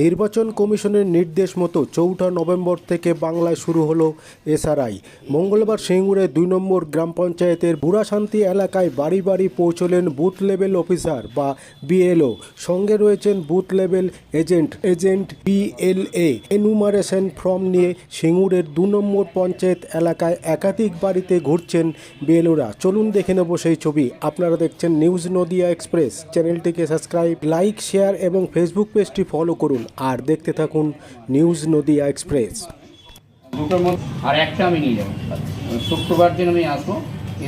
নির্বাচন কমিশনের নির্দেশ মতো চৌঠা নভেম্বর থেকে বাংলায় শুরু হলো এসআরআই। মঙ্গলবার সিঙ্গুরে দুই নম্বর গ্রাম পঞ্চায়েতের বুড়াশান্তি এলাকায় বাড়ি বাড়ি পৌঁছলেন বুথ লেভেল অফিসার বা বিএলও। সঙ্গে রয়েছেন booth level agent agent BLA. Enumeration form নিয়ে সিঙ্গুরের দু নম্বর পঞ্চায়েত এলাকায় একাধিক বাড়িতে ঘুরছেন বিএলওরা। চলুন দেখে নেব সেই ছবি। আপনারা দেখছেন নিউজ নদিয়া এক্সপ্রেস। চ্যানেলটিকে সাবস্ক্রাইব, লাইক, শেয়ার এবং ফেসবুক পেজটি ফলো করুন। আর দেখতে থাকুন নিউজ নদিয়া এক্সপ্রেস। দুটোর মধ্যে আর একটা আমি নিয়ে যাব। শুক্রবার দিন আমি আসব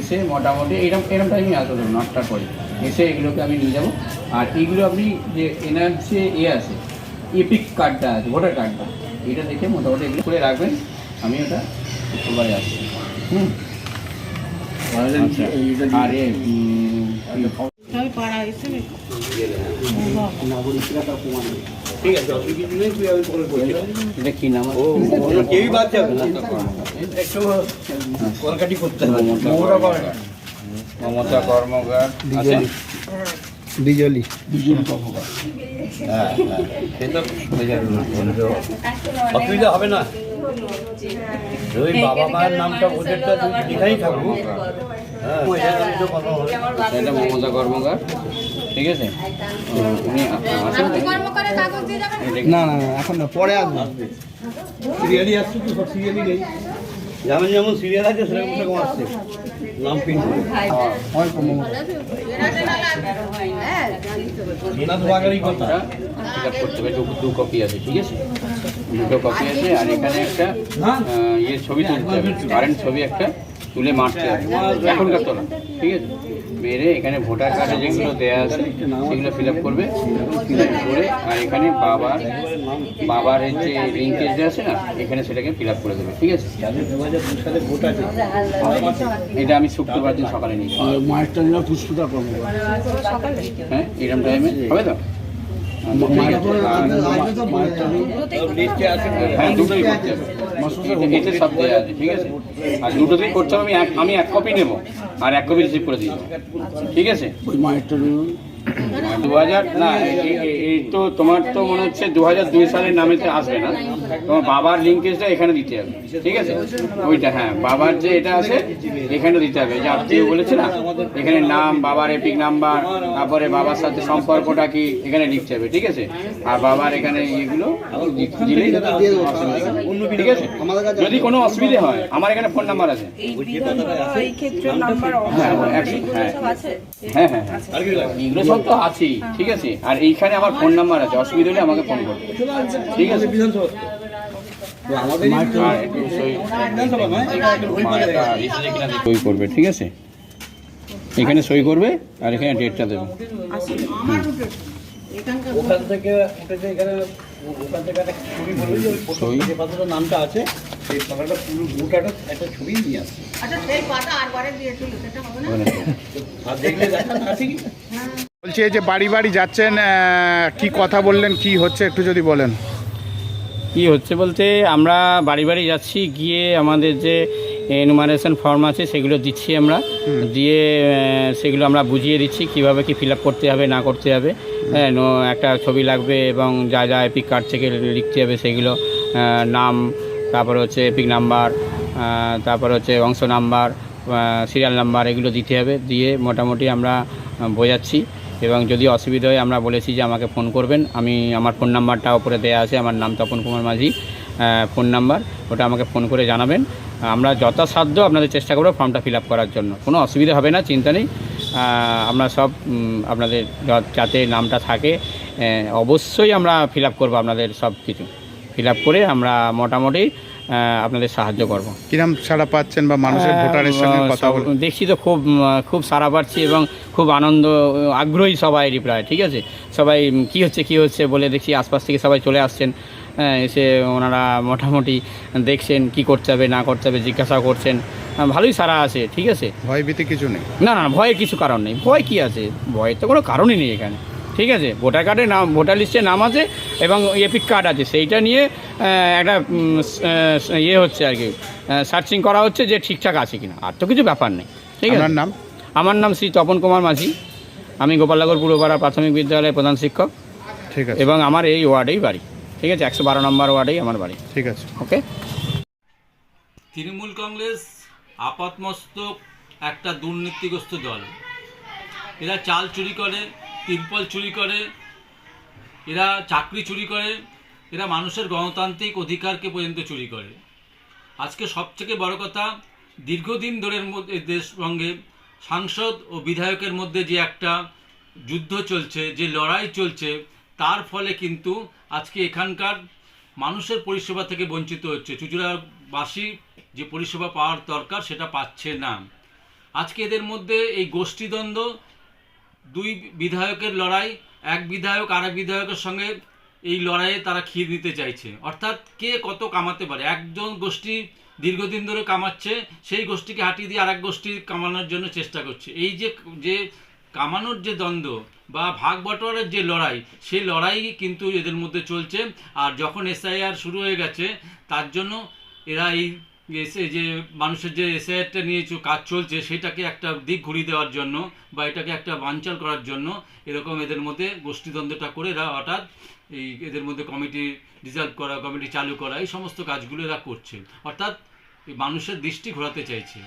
এসে মোটামুটি এরকম এরকম টাইমে আসব ধরুন আটটার পরে। এসে এগুলোকে আমি নিয়ে যাব। আর এইগুলো আপনি যে এনার যে এ আছে এপিক কার্ডটা আছে ভোটার কার্ডটা এটা দেখে মোটামুটি এগুলো করে রাখবেন। আমি ওটা শুক্রবারে আসব। হুম। আচ্ছা। অসুবিধা নেই তুই আমি পাড়া এসে এটা কি নাম? আছে? কেউই বাদ যাবে না। একটু কলকাটি করতে হবে। মমতা কর্মকার। মমতা কর্মকার। আছে হ্যাঁ হ্যাঁ। সে তো অসুবিধা হবে না? ওই বাবা মায়ের নামটা থাকুক হ্যাঁ তো হবে এটা মমতা কর্মকার। ঠিক আছে? উনি না না না এখন না পরে আসব। সিরিয়ালই আসছে তো সব সিরিয়ালই নেই। যেমন যেমন সিরিয়াল আছে সেরকম সেরকম আসছে। নাম প্রিন্ট হয় না তো বাগারই কথা। এটা করতে হবে দু কপি আছে ঠিক আছে? দুটো কপি আছে আর এখানে একটা ইয়ে ছবি তুলতে হবে কারেন্ট ছবি একটা তুলে মারতে হবে। এখনকার তোলা ঠিক আছে? মেরে এখানে ভোটার কার্ডে যেগুলো দেওয়া আছে সেগুলো ফিল আপ করবে ফিল আপ করে আর এখানে বাবার বাবার যে লিঙ্কেজ আছে না এখানে সেটাকে ফিল আপ করে দেবে ঠিক আছে? এটা আমি শুক্রবার দিন সকালে নিই পুষ্পতা করব হ্যাঁ এরকম টাইমে হবে তো? ঠিক আছে আর আমি আমি এক কপি নেব। আর এক কপি রিসিভ করে দিই ঠিক আছে? দু হাজার না এই তো তোমার তো মনে হচ্ছে দু হাজার দুই সালের নামেতে আসবে না। তোমার বাবার লিঙ্কেজটা এখানে দিতে হবে ঠিক আছে? ওইটা হ্যাঁ বাবার যে এটা আছে এখানে দিতে হবে। যে আত্মীয় বলেছে না এখানে নাম বাবার এপিক নাম্বার তারপরে বাবার সাথে সম্পর্কটা কি এখানে লিখতে হবে ঠিক আছে? আর বাবার এখানে এগুলো দিলেই। ঠিক আছে? যদি কোনো অসুবিধে হয় আমার এখানে ফোন নাম্বার আছে। এই বিধানসভা এই ক্ষেত্রে নাম্বার হ্যাঁ একশো হ্যাঁ। আছে? হ্যাঁ হ্যাঁ হ্যাঁ। এগুলো সব তো আছেই। ঠিক আছে? আর এইখানে আমার ফোন নাম্বার আছে অসুবিধা হলে আমাকে ফোন করবে। ঠিক আছে? আমাদের সই- করবে ঠিক আছে? এখানে সই করবে আর এখানে ডেটটা দেবে। ওখান থেকে ওখান থেকে নামটা আছে সেই পাতাটা পুরো গোটাটা একটা ছবি নিয়ে আসছে। আচ্ছা সেই পাতা আরবারে দিয়েছিল সেটা হবে না? আর দেখলে দেখা আছে কি? বলছি এই যে বাড়ি বাড়ি যাচ্ছেন কি কথা বললেন কি হচ্ছে একটু যদি বলেন। কি হচ্ছে বলতে আমরা বাড়ি বাড়ি যাচ্ছি গিয়ে আমাদের যে এনুমারেশন ফর্ম আছে সেগুলো দিচ্ছি আমরা। দিয়ে সেগুলো আমরা বুঝিয়ে দিচ্ছি কীভাবে কি ফিল আপ করতে হবে না করতে হবে। হ্যাঁ একটা ছবি লাগবে এবং যা যা এপিক কার্ড থেকে লিখতে হবে সেগুলো নাম তারপরে হচ্ছে এপিক নাম্বার তারপরে হচ্ছে অংশ নাম্বার সিরিয়াল নাম্বার এগুলো দিতে হবে, দিয়ে মোটামুটি আমরা বোঝাচ্ছি। এবং যদি অসুবিধা হয় আমরা বলেছি যে আমাকে ফোন করবেন। আমি আমার ফোন নাম্বারটা ওপরে দেওয়া আছে, আমার নাম তপন কুমার মাঝি ফোন নাম্বার ওটা আমাকে ফোন করে জানাবেন। আমরা যথাসাধ্য আপনাদের চেষ্টা করব ফর্মটা ফিল করার জন্য। কোনো অসুবিধা হবে না, চিন্তা নেই। আমরা সব আপনাদের যাতে নামটা থাকে অবশ্যই আমরা ফিল করব আপনাদের সব কিছু ফিল করে আমরা মোটামুটি আপনাদের সাহায্য করব। কিরম ছাড়া পাচ্ছেন বা মানুষের ভোটারের সঙ্গে কথা বল? দেখছি তো খুব খুব সারা পাচ্ছি এবং খুব আনন্দ আগ্রহী সবাই রিপ্লাই ঠিক আছে? সবাই কি হচ্ছে কি হচ্ছে বলে দেখছি আশপাশ থেকে সবাই চলে আসছেন হ্যাঁ, এসে ওনারা মোটামুটি দেখছেন কি করতে হবে না করতে হবে জিজ্ঞাসা করছেন। ভালোই সারা আছে ঠিক আছে? ভয় ভীতি কিছু নেই? না না না, ভয়ের কিছু কারণ নেই। ভয় কি আছে? ভয়ের তো কোনো কারণই নেই এখানে। ঠিক আছে? ভোটার কার্ডে নাম ভোটার লিস্টে নাম আছে এবং এপিক কার্ড আছে। সেইটা নিয়ে একটা ইয়ে হচ্ছে আর কি সার্চিং করা হচ্ছে যে ঠিকঠাক আছে কিনা। আর তো কিছু ব্যাপার নেই। ঠিক আছে? নাম? আমার নাম শ্রী তপন কুমার মাঝি। আমি গোপালনগর পুরপাড়া প্রাথমিক বিদ্যালয়ের প্রধান শিক্ষক। ঠিক আছে। এবং আমার এই ওয়ার্ডেই বাড়ি। ঠিক আছে? একশো বারো নম্বর ওয়ার্ডেই আমার বাড়ি। ঠিক আছে। ওকে? তৃণমূল কংগ্রেস আপাতমস্তক একটা দুর্নীতিগ্রস্ত দল। এরা চাল চুরি করে তিরপল চুরি করে, এরা চাকরি চুরি করে, এরা মানুষের গণতান্ত্রিক অধিকারকে পর্যন্ত চুরি করে। আজকে সবথেকে বড় কথা, দীর্ঘদিন ধরে এর মধ্যে দেশ সঙ্গে সাংসদ ও বিধায়কের মধ্যে যে একটা যুদ্ধ চলছে, যে লড়াই চলছে, তার ফলে কিন্তু আজকে এখানকার মানুষের পরিষেবা থেকে বঞ্চিত হচ্ছে। চুচুড়াবাসী যে পরিষেবা পাওয়ার দরকার, সেটা পাচ্ছে না। আজকে এদের মধ্যে এই গোষ্ঠীদ্বন্দ্ব দুই বিধায়কের লড়াই, এক বিধায়ক আর এক বিধায়কের সঙ্গে এই লড়াইয়ে তারা ক্ষীর নিতে চাইছে। অর্থাৎ কে কত কামাতে পারে? একজন গোষ্ঠী দীর্ঘদিন ধরে কামাচ্ছে, সেই গোষ্ঠীকে হাঁটিয়ে দিয়ে আরেক গোষ্ঠী কামানোর জন্য চেষ্টা করছে। এই যে যে কামানোর যে দ্বন্দ্ব বা ভাগ বটোয়ারের যে লড়াই, সেই লড়াই কিন্তু এদের মধ্যে চলছে। আর যখন এসআইআর শুরু হয়ে গেছে, তার জন্য এরা এই যে মানুষের যে এসআইআরটা নিয়ে কাজ চলছে, সেটাকে একটা দিক ঘুরিয়ে দেওয়ার জন্য বা এটাকে একটা বাঞ্চাল করার জন্য এরকম এদের মধ্যে গোষ্ঠীদ্বন্দ্বটা করে এরা হঠাৎ এই এদের মধ্যে কমিটি রিজার্ভ করা, কমিটি চালু করা, এই সমস্ত কাজগুলো এরা করছে। অর্থাৎ মানুষের দৃষ্টি ঘোরাতে চাইছে।